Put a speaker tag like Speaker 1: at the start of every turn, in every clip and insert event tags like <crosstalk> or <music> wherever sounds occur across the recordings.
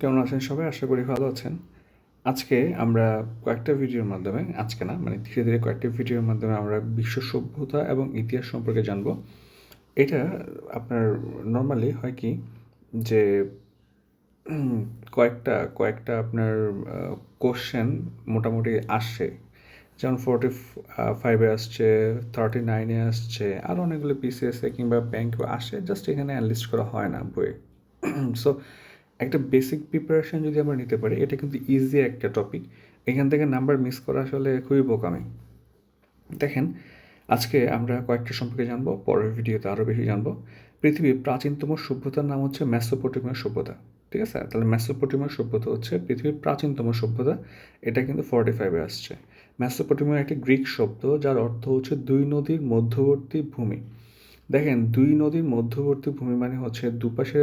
Speaker 1: কেমন আছেন সবাই? আশা করি ভালো আছেন। আজকে আমরা কয়েকটা ভিডিওর মাধ্যমে, আজকে না মানে ধীরে ধীরে কয়েকটা ভিডিওর মাধ্যমে আমরা বিশ্ব সভ্যতা এবং ইতিহাস সম্পর্কে জানব। এটা আপনার নর্মালি হয় কি যে কয়েকটা কয়েকটা আপনার কোশ্চেন মোটামুটি আসে। যেমন ফোরটি ফাইভে আসছে থার্টি নাইনে আসছে আরও অনেকগুলো পিসিএসে কিংবা ব্যাংকে আসে জাস্ট এখানে অ্যানলিস্ট করা হয় না বইয়ে। <clears throat> সো একটা বেসিক প্রিপারেশন যদি আমরা নিতে পারি, এটা কিন্তু ইজি একটা টপিক এখান থেকে নাম্বার মিস করা আসলে খুবই বোকামি। দেখেন, আজকে আমরা কয়েকটা সম্পর্কে জানব, পরের ভিডিওতে আরও বেশি জানব। পৃথিবীর প্রাচীনতম সভ্যতার নাম হচ্ছে ম্যাসোপটেমিয়া সভ্যতা, ঠিক আছে? তাহলে ম্যাসোপটেমিয়া সভ্যতা হচ্ছে পৃথিবীর প্রাচীনতম সভ্যতা, এটা কিন্তু ফর্টি ফাইভে আসছে। ম্যাসোপটেমিয়া একটি গ্রিক শব্দ, যার অর্থ হচ্ছে দুই নদীর মধ্যবর্তী ভূমি। দেখেন, দুই নদীর মধ্যবর্তী ভূমি মানে হচ্ছে দুপাশে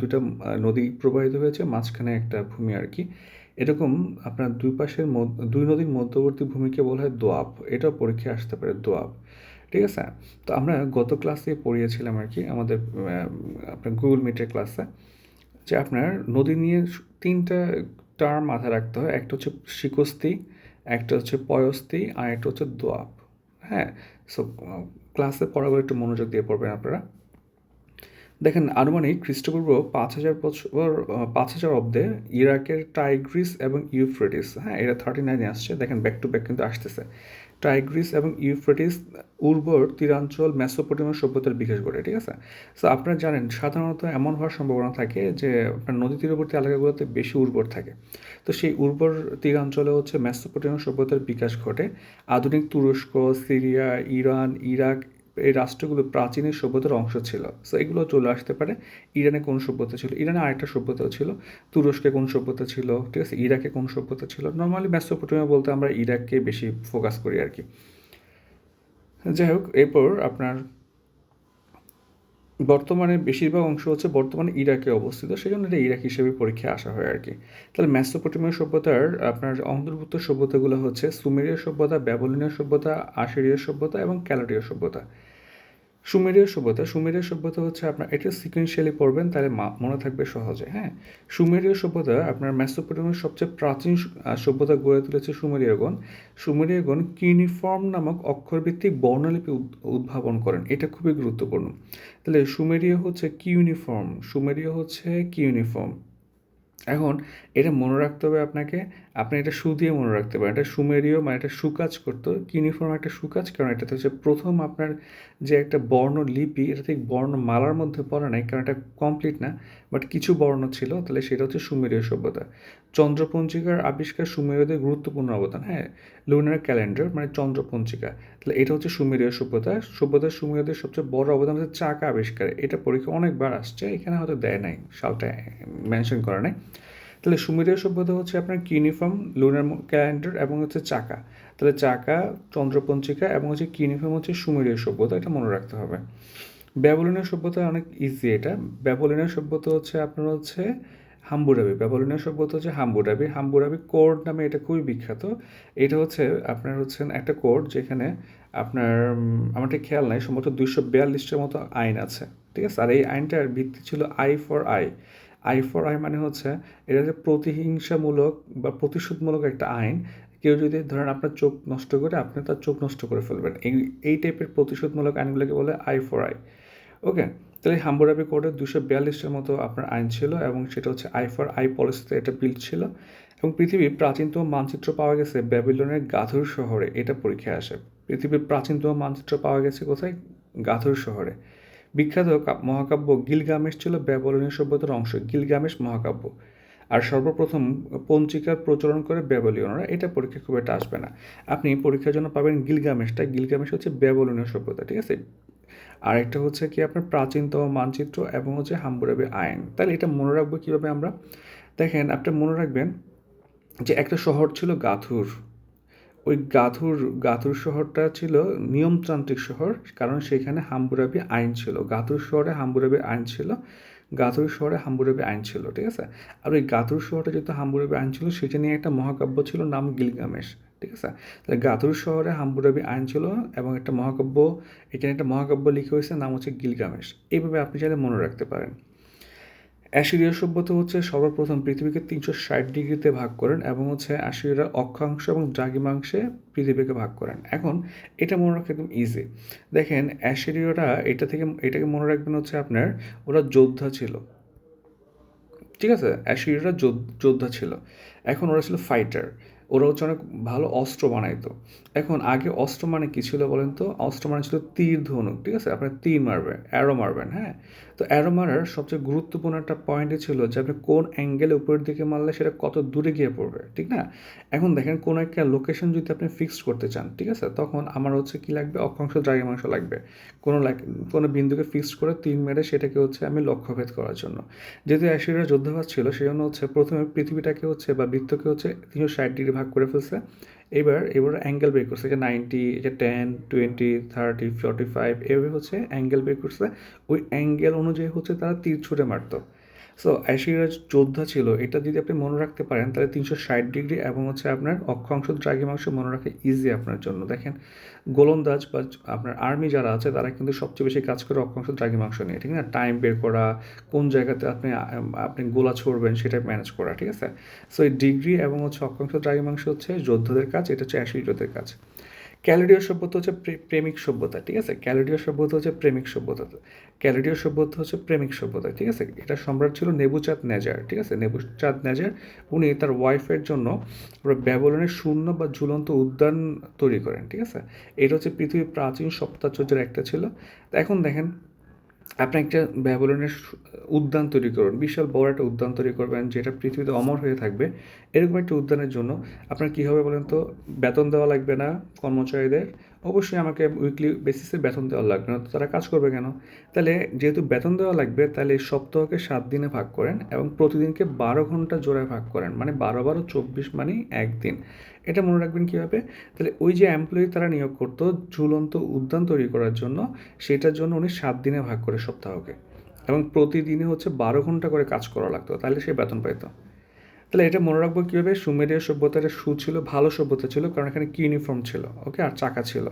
Speaker 1: দুটা নদী প্রবাহিত হয়েছে, মাঝখানে একটা ভূমি আর কি। এরকম আপনার দুই পাশের দুই নদীর মধ্যবর্তী ভূমিকে বলা হয় দোয়াব। এটাও পরীক্ষায় আসতে পারে, দোয়াব। ঠিক আছে? তো আমরা গত ক্লাসে পড়িয়েছিলাম আর কি, আমাদের আপনার গুগল মিটের ক্লাসে যে আপনার নদী নিয়ে তিনটা টার্ম মাথায় রাখতে হয়। একটা হচ্ছে শিকস্তি, একটা হচ্ছে পয়স্তি, আর একটা হচ্ছে দোয়াব। হ্যাঁ? সো ক্লাসে পড়াগুলো একটু মনোযোগ দিয়ে পড়বেন আপনারা। দেখেন, আনুমানিক খ্রিস্টপূর্ব পাঁচ হাজার বছর পাঁচ হাজার অব্দে ইরাকের টাইগ্রিস এবং ইউফ্রেটিস হ্যাঁ এটা থার্টি নাইনে আসছে। দেখেন ব্যাক টু ব্যাক কিন্তু আসতেছে। টাইগ্রিস এবং ইউফ্রেটিস উর্বর তীরাঞ্চল মেসোপটেমিয়ার সভ্যতার বিকাশ ঘটে, ঠিক আছে? সো আপনারা জানেন, সাধারণত এমন হওয়ার সম্ভাবনা থাকে যে, আপনার নদী তীরবর্তী এলাকাগুলোতে বেশি উর্বর থাকে। তো সেই উর্বর তীরাঞ্চলে হচ্ছে মেসোপটেমিয়ার সভ্যতার বিকাশ ঘটে। আধুনিক তুরস্ক, সিরিয়া, ইরান, ইরাক এই রাষ্ট্রগুলো প্রাচীনের সভ্যতার অংশ ছিল। সো এগুলো চলে আসতে পারে। ইরানে কোন সভ্যতা ছিল? ইরানে আরেকটা সভ্যতাও ছিল। তুরস্কে কোন সভ্যতা ছিল? ঠিক আছে? ইরাকে কোন সভ্যতা ছিল? নর্মালি মেসোপটেমিয়া বলতে আমরা ইরাককে বেশি ফোকাস করি আর কি যাই হোক, এরপর আপনার বর্তমানে বেশিরভাগ অংশ হচ্ছে বর্তমানে ইরাকে অবস্থিত। সেই জন্য এটা ইরাক হিসেবে পরীক্ষায় আসা হয় আর কি তাহলে মেসোপটেমিয়া সভ্যতার আপনার অন্তর্ভুক্ত সভ্যতাগুলো হচ্ছে সুমেরীয় সভ্যতা, ব্যাবলিনীয় সভ্যতা, আশিরীয় সভ্যতা এবং ক্যালোডীয় সভ্যতা। সুমেরীয় সভ্যতা সুমেরীয় সভ্যতা হচ্ছে আপনার, এটা সিকুয়েন্সিয়ালি পড়বেন, তাহলে মনে থাকবে সহজে হ্যাঁ? সুমেরীয় সভ্যতা আপনার মেসোপটেমিয়ার সবচেয়ে প্রাচীন সভ্যতা গড়ে তুলেছে সুমেরীয়গণ। সুমেরীয়গণ কিউনিফর্ম নামক অক্ষরভিত্তিক বর্ণলিপি উদ- উদ্ভাবন করেন, এটা খুবই গুরুত্বপূর্ণ। তাহলে সুমেরীয় হচ্ছে কিউনিফর্ম, সুমেরীয় হচ্ছে কিউনিফর্ম। এখন এটা মনে রাখতে হবে আপনাকে, আপনি এটা সু দিয়ে মনে রাখতে পারেন। এটা সুমেরীয় মানে এটা সুকাজ করতো কিনিফর্ম একটা সুকাজ, কারণ এটাতে হচ্ছে প্রথম আপনার যে একটা বর্ণ লিপি এটা ঠিক বর্ণমালার মধ্যে পড়ে নাই, কারণ এটা কমপ্লিট না। বাট কিছু বর্ণ ছিল, তাহলে সেটা হচ্ছে সুমেরীয় সভ্যতা। চন্দ্রপঞ্জিকার আবিষ্কার সুমেরীয়দের গুরুত্বপূর্ণ অবদান হ্যাঁ? লুনার ক্যালেন্ডার মানে চন্দ্রপঞ্জিকা। তাহলে এটা হচ্ছে সুমেরীয় সভ্যতা। সভ্যতা সুমেরীয়দের সবচেয়ে বড় অবদান হচ্ছে চাকা আবিষ্কার। এটা পরীক্ষা অনেকবার আসছে, এখানে হয়তো দেয় নাই, সালটা মেনশন করা নাই। তাহলে সুমেরীয় সভ্যতা হচ্ছে আপনার কিউনিফর্ম লুনার ক্যালেন্ডার এবং হচ্ছে চাকা। তাহলে চাকা, চন্দ্রপঞ্জিকা এবং হচ্ছে কিউনিফর্ম হচ্ছে সুমেরীয় সভ্যতা, এটা মনে রাখতে হবে। ব্যাবলিনীয় সভ্যতা অনেক ইজি এটা। ব্যাবলিনীয় সভ্যতা হচ্ছে আপনার হচ্ছে হাম্বুরাবি। ব্যাবলিনীয় সভ্যতা হচ্ছে হাম্বুরাবি। হাম্বুরাবি কোড নামে এটা খুবই বিখ্যাত। এটা হচ্ছে আপনার হচ্ছে একটা কোড যেখানে আপনার আমার ঠিক খেয়াল নাই, সম্ভবত দুইশো বিয়াল্লিশটার মতো আইন আছে। ঠিক আছে? আর এই আইনটার ভিত্তি ছিল eye for eye. Eye for eye মানে হচ্ছে এটা হচ্ছে প্রতিহিংসামূলক বা প্রতিশোধমূলক একটা আইন। কেউ যদি ধরেন আপনার চোখ নষ্ট করে, আপনি তার চোখ নষ্ট করে ফেলবেন। এই এই টাইপের প্রতিশোধমূলক আইনগুলোকে বলে আই ফর আই। ওকে তাহলে হাম্বুরাবি কোডে দুশো বিয়াল্লিশটার মতো আপনার আইন ছিল এবং সেটা হচ্ছে আই ফর আই পলিসিতে এটা বিল ছিল এবং পৃথিবীর প্রাচীনতম মানচিত্র পাওয়া গেছে ব্যাবিলনের গাধুর শহরে, এটা পরীক্ষায় আসে। পৃথিবীর প্রাচীনতম মানচিত্র পাওয়া গেছে কোথায়? গাধুর শহরে। বিখ্যাত মহাকাব্য গিলগামেশ ছিল ব্যাবলনীয় সভ্যতার অংশ, গিলগামেশ মহাকাব্য। আর সর্বপ্রথম পঞ্চিকার প্রচলন করে ব্যাবলীয়নরা এটা পরীক্ষা খুব একটা আসবে না। আপনি পরীক্ষার জন্য পাবেন গিলগামেশটা। গিলগামেশ হচ্ছে ব্যাবলনীয় সভ্যতা, ঠিক আছে? আরেকটা হচ্ছে কি আপনার প্রাচীনতম মানচিত্র এবং হচ্ছে হাম্বুরাবি আইন। তাহলে এটা মনে রাখব কীভাবে আমরা? দেখেন, আপনি মনে রাখবেন যে একটা শহর ছিল গাথুর। ওই গাথুর গাথুর শহরটা ছিল নিয়মতান্ত্রিক শহর, কারণ সেখানে হাম্বুরাবি আইন ছিল। গাথুর শহরে হাম্বুরাবি আইন ছিল, গাথুর শহরে হাম্বুরাবি আইন ছিল, ঠিক আছে? আর ওই গাথুর শহরে যেহেতু হাম্বুরাবি আইন ছিল, সেটা নিয়ে একটা মহাকাব্য ছিল, নাম গিলগামেশ। ঠিক আছে? তাহলে গাথুর শহরে হাম্বুরাবি আইন ছিল এবং একটা মহাকাব্য, এখানে একটা মহাকাব্য লিখে হয়েছে, নাম হচ্ছে গিলগামেশ। এইভাবে আপনি চাইলে মনে রাখতে পারেন। অ্যাসিরীয় সভ্যতা হচ্ছে সর্বপ্রথম পৃথিবীকে তিনশো ষাট ডিগ্রিতে ভাগ করেন এবং হচ্ছে অ্যাসিরিয়ারা অক্ষাংশ এবং দ্রাঘিমাংশে পৃথিবীকে ভাগ করেন। এখন এটা মনে রাখা একদম ইজি দেখেন অ্যাসিরীয়রা এটা থেকে, এটাকে মনে রাখবেন হচ্ছে আপনার, ওরা যোদ্ধা ছিল। ঠিক আছে? অ্যাসিরিয়ারা যোদ্ধা ছিল। এখন ওরা ছিল ফাইটার ওরা হচ্ছে অনেক ভালো অস্ত্র বানাইতো। এখন আগে অস্ত্র মানে কী ছিল বলেন তো? অস্ত্র মানে ছিল তীর ধনুক, ঠিক আছে? আপনি তীর মারবেন অ্যারো মারবেন হ্যাঁ? তো অ্যারো মারার সবচেয়ে গুরুত্বপূর্ণ একটা পয়েন্টই ছিল যে আপনি কোন অ্যাঙ্গেলে উপরের দিকে মারলে সেটা কত দূরে গিয়ে পড়বে, ঠিক না? এখন দেখেন কোনো একটা লোকেশন যদি আপনি ফিক্সড করতে চান, ঠিক আছে? তখন আমার হচ্ছে কি লাগবে? অক্ষাংশ দ্রাঘিমাংশ লাগবে। কোনো কোনো বিন্দুকে ফিক্সড করে তিন মেরে সেটাকে হচ্ছে আমি লক্ষ্যভেদ করার জন্য। যেহেতু অ্যাসিরিয়ার যোদ্ধাভাস ছিল সেই জন্য হচ্ছে প্রথমে পৃথিবীটাকে হচ্ছে বা বৃত্তকে হচ্ছে তিনশো ষাট ডিগ্রি ভাগ করে ফেলছে। এবার এবার অ্যাঙ্গেল বের করছে যে নাইনটি যে ten twenty thirty forty five এভাবে হচ্ছে অ্যাঙ্গেল বের করছে। ওই অ্যাঙ্গেল অনুযায়ী হচ্ছে তারা তীর ছুটে মারতো। সো অ্যাশিরাজ যোদ্ধা ছিল। এটা যদি আপনি মনে রাখতে পারেন, তাহলে তিনশো ষাট ডিগ্রি এবং হচ্ছে আপনার অক্ষাংশ দ্রাঘিমাংশ মনে রাখা ইজি আপনার জন্য। দেখেন গোলন্দাজ বা আপনার আর্মি যারা আছে, তারা কিন্তু সবচেয়ে বেশি কাজ করে অক্ষাংশ দ্রাঘিমাংশ নিয়ে, ঠিক না? টাইম বের করা, কোন জায়গাতে আপনি আপনি গোলা ছড়বেন সেটা ম্যানেজ করা, ঠিক আছে? সো এই ডিগ্রি এবং হচ্ছে অক্ষাংশ দ্রাঘিমাংশ হচ্ছে যোদ্ধাদের কাজ, এটা হচ্ছে অ্যাশিরোদের কাজ। ক্যালোডিও সভ্যতা হচ্ছে প্রেমিক সভ্যতা, ঠিক আছে? ক্যালোডিও সভ্যতা হচ্ছে প্রেমিক সভ্যতা। ক্যালোডিও সভ্যতা হচ্ছে প্রেমিক সভ্যতা, ঠিক আছে? এটা সম্রাট ছিল নেবুচাঁদ নেজার, ঠিক আছে? নেবুচাঁদ নেজার, উনি তার ওয়াইফের জন্য ব্যবলনের শূন্য বা ঝুলন্ত উদ্যান তৈরি করেন, ঠিক আছে? এটা হচ্ছে পৃথিবীর প্রাচীন সপ্তাচর্যের একটা ছিল। এখন দেখেন আপনি একটা ব্যাবলনের উদ্যান তৈরি করবেন বিশাল বড় একটা উদ্যান তৈরি করবেন যেটা পৃথিবীতে অমর হয়ে থাকবে। এরকম একটা উদ্যানের জন্য আপনার কী হবে বলেন তো? বেতন দেওয়া লাগবে না কর্মচারীদের। অবশ্যই আমাকে উইকলি বেসিসে বেতন দেওয়া লাগবে না, তো তারা কাজ করবে কেন? তাহলে যেহেতু বেতন দেওয়া লাগবে, তাহলে সপ্তাহকে সাত দিনে ভাগ করেন এবং প্রতিদিনকে বারো ঘণ্টা জোড়ায় ভাগ করেন মানে বারো বারো চব্বিশ মানে একদিন। এটা মনে রাখবেন কীভাবে? তাহলে ওই যে এমপ্লয়ি তারা নিয়োগ করতো, ঝুলন্ত উদ্যান তৈরি করার জন্য, সেটার জন্য উনি সাত দিনে ভাগ করে সপ্তাহকে। এবং প্রতিদিনে হচ্ছে বারো ঘণ্টা করে কাজ করা লাগতো, তাহলে সে বেতন পাইতো। তাহলে এটা মনে রাখব কীভাবে? সুমেরীয় সভ্যতার সু ছিল, ভালো সভ্যতা ছিল, কারণ এখানে কি ইউনিফর্ম ছিল? ওকে আর চাকা ছিল।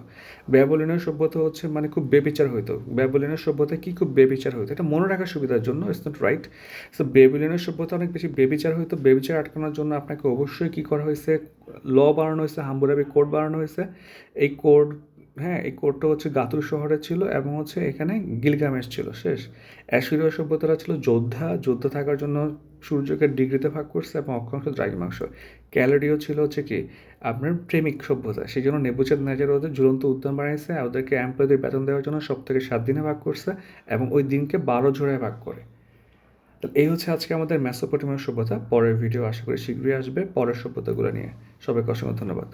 Speaker 1: ব্যাবলিনের সভ্যতা হচ্ছে মানে খুব বেবিচার হইতো। ব্যাবলিনের সভ্যতা কি খুব বেবিচার হইতো? এটা মনে রাখার সুবিধার জন্য ইটস নট রাইট সো বেবিলিনের সভ্যতা অনেক বেশি বেবিচার হইতো। বেবিচার আটকানোর জন্য আপনাকে অবশ্যই কী করা হয়েছে? ল বাড়ানো হয়েছে, হাম্বুরাবি কোড বাড়ানো হয়েছে। এই কোড হ্যাঁ এই কোর্টটা হচ্ছে গাতুর শহরে ছিল এবং হচ্ছে এখানে গিলগামেশ ছিল, শেষ। অ্যাসিরীয় সভ্যতারা ছিল যোদ্ধা যোদ্ধা থাকার জন্য সূর্যকে ডিগ্রিতে ভাগ করছে এবং অক্ষাংশ দ্রাঘিমাংশ। ক্যালোডিও ছিল হচ্ছে কি, আপনার প্রেমিক সভ্যতা সেই জন্য নেবুচাঁদ নাজার ওদের ঝুলন্ত উদ্যান বানিয়েছে, ওদেরকে এমপ্লয়ীদের বেতন দেওয়ার জন্য সব থেকে সাত দিনে ভাগ করছে এবং ওই দিনকে বারো জোড়ায় ভাগ করে। এই হচ্ছে আজকে আমাদের ম্যাসোপটিমার সভ্যতা, পরের ভিডিও আশা করি শীঘ্রই আসবে, পরের সভ্যতাগুলো নিয়ে। সবাইকে অসংখ্য ধন্যবাদ।